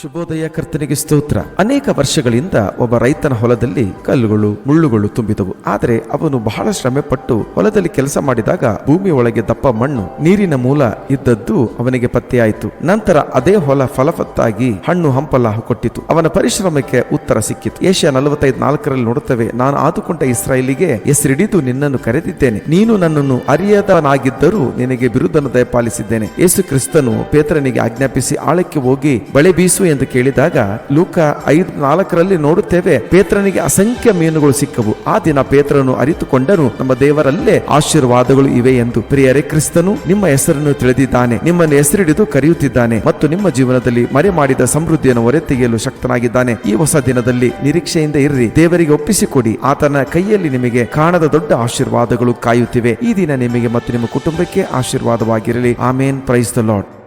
ಶುಭೋದಯ ಕರ್ತನಿಗೆ ಸ್ತೋತ್ರ. ಅನೇಕ ವರ್ಷಗಳಿಂದ ಒಬ್ಬ ರೈತನ ಹೊಲದಲ್ಲಿ ಕಲ್ಲುಗಳು, ಮುಳ್ಳುಗಳು ತುಂಬಿದವು. ಆದರೆ ಅವನು ಬಹಳ ಶ್ರಮೆ ಪಟ್ಟು ಹೊಲದಲ್ಲಿ ಕೆಲಸ ಮಾಡಿದಾಗ ಭೂಮಿ ಒಳಗೆ ದಪ್ಪ ಮಣ್ಣು ನೀರಿನ ಮೂಲ ಇದ್ದದ್ದು ಅವನಿಗೆ ಪತ್ತೆಯಾಯಿತು. ನಂತರ ಅದೇ ಹೊಲ ಫಲವತ್ತಾಗಿ ಹಣ್ಣು ಹಂಪಲ ಕೊಟ್ಟಿತು. ಅವನ ಪರಿಶ್ರಮಕ್ಕೆ ಉತ್ತರ ಸಿಕ್ಕಿತು. ಏಷ್ಯಾ ನಲವತ್ತೈದು ನಾಲ್ಕರಲ್ಲಿ ನೋಡುತ್ತವೆ, ನಾನು ಆದುಕೊಂಡ ಇಸ್ರಾಯೇಲಿಗೆ ಹೆಸರಿಡಿದು ನಿನ್ನನ್ನು ಕರೆದಿದ್ದೇನೆ. ನೀನು ನನ್ನನ್ನು ಅರಿಯದನಾಗಿದ್ದರೂ ನಿನಗೆ ಬಿರುದನ್ನು ದಯಪಾಲಿಸಿದ್ದೇನೆ. ಯೇಸು ಕ್ರಿಸ್ತನು ಪೇತ್ರನಿಗೆ ಆಜ್ಞಾಪಿಸಿ ಆಳಕ್ಕೆ ಹೋಗಿ ಬಳೆ ಬೀಸು ಎಂದು ಕೇಳಿದಾಗ ಲೂಕ ಐದು ನಾಲ್ಕರಲ್ಲಿ ನೋಡುತ್ತೇವೆ ಪೇತ್ರನಿಗೆ ಅಸಂಖ್ಯ ಮೀನುಗಳು ಸಿಕ್ಕವು. ಆ ದಿನ ಪೇತ್ರನು ಅರಿತುಕೊಂಡನು, ನಮ್ಮ ದೇವರಲ್ಲೇ ಆಶೀರ್ವಾದಗಳು ಇವೆ ಎಂದು. ಪ್ರಿಯರೇ ಕ್ರಿಸ್ತನು ನಿಮ್ಮ ಹೆಸರನ್ನು ತಿಳಿದಿದ್ದಾನೆ. ನಿಮ್ಮನ್ನು ಹೆಸರಿಡಿದು ಕರೆಯುತ್ತಿದ್ದಾನೆ ಮತ್ತು ನಿಮ್ಮ ಜೀವನದಲ್ಲಿ ಮರೆ ಮಾಡಿದ ಸಮೃದ್ಧಿಯನ್ನು ಹೊರತೆಗೆಯಲು ಶಕ್ತನಾಗಿದ್ದಾನೆ. ಈ ಹೊಸ ದಿನದಲ್ಲಿ ನಿರೀಕ್ಷೆಯಿಂದ ಇರ್ರಿ. ದೇವರಿಗೆ ಒಪ್ಪಿಸಿಕೊಡಿ. ಆತನ ಕೈಯಲ್ಲಿ ನಿಮಗೆ ಕಾಣದ ದೊಡ್ಡ ಆಶೀರ್ವಾದಗಳು ಕಾಯುತ್ತಿವೆ. ಈ ದಿನ ನಿಮಗೆ ಮತ್ತು ನಿಮ್ಮ ಕುಟುಂಬಕ್ಕೆ ಆಶೀರ್ವಾದವಾಗಿರಲಿ. ಆಮೇನ್. Praise the Lord.